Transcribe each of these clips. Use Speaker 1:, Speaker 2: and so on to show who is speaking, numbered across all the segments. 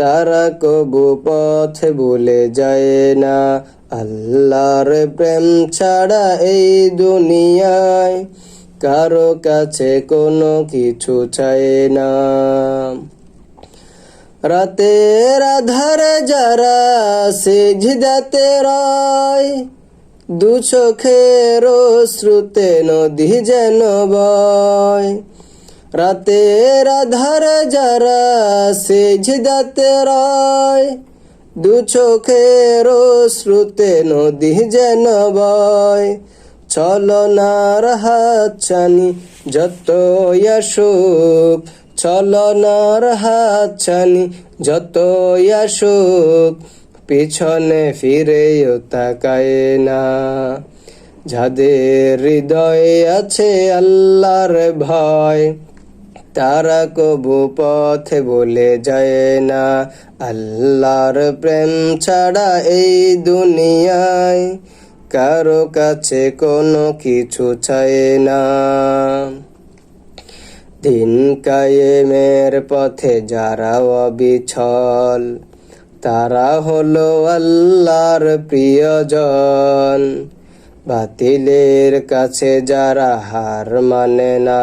Speaker 1: তারা কবু পথ ভুলে যায় না। আল্লাহর প্রেম ছাড়া এই দুনিয়ায় কারও কাছে কোনো কিছু চায় না। রাতের আধারে যারা সেজদাতে রয়, দু চোখের শ্রুতে নদী যেন বয়। রাতের আধারে যারা সেজদাতে রয়, দু চোখের শ্রুতে নদী যেন বয়। চলনার হাত চানি যত আসুক চলনার হাত চানি যত আসুক, পিছনে ফিরেও তাকায় না। যাদের হৃদয়ে আছে আল্লাহর ভয় তারা কবু পথে বলে যায় না, আল্লাহর প্রেম ছাড়া এই দুনিয়ায় কারও কাছে কোনো কিছু চায় না। দিন কায়েমের পথে যারা অবিছল, তারা হলো আল্লাহর প্রিয়জন। বাতিলের কাছে যারা হার মানে না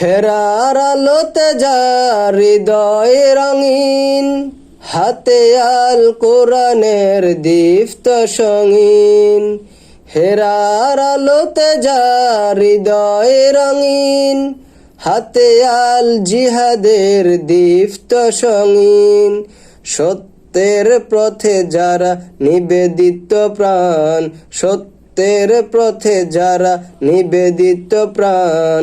Speaker 1: হেরার আলোতে যা হৃদয় রঙিন, হাতে আল কোরআনের দীপ্ত সঙ্গীন। হেরার আলোতে যা হৃদয় রঙিন, হাতে আল জিহাদের দীপ্ত সঙ্গীন। সত্যের পথে যারা নিবেদিত প্রাণ, সত্যের পথে যারা নিবেদিত প্রাণ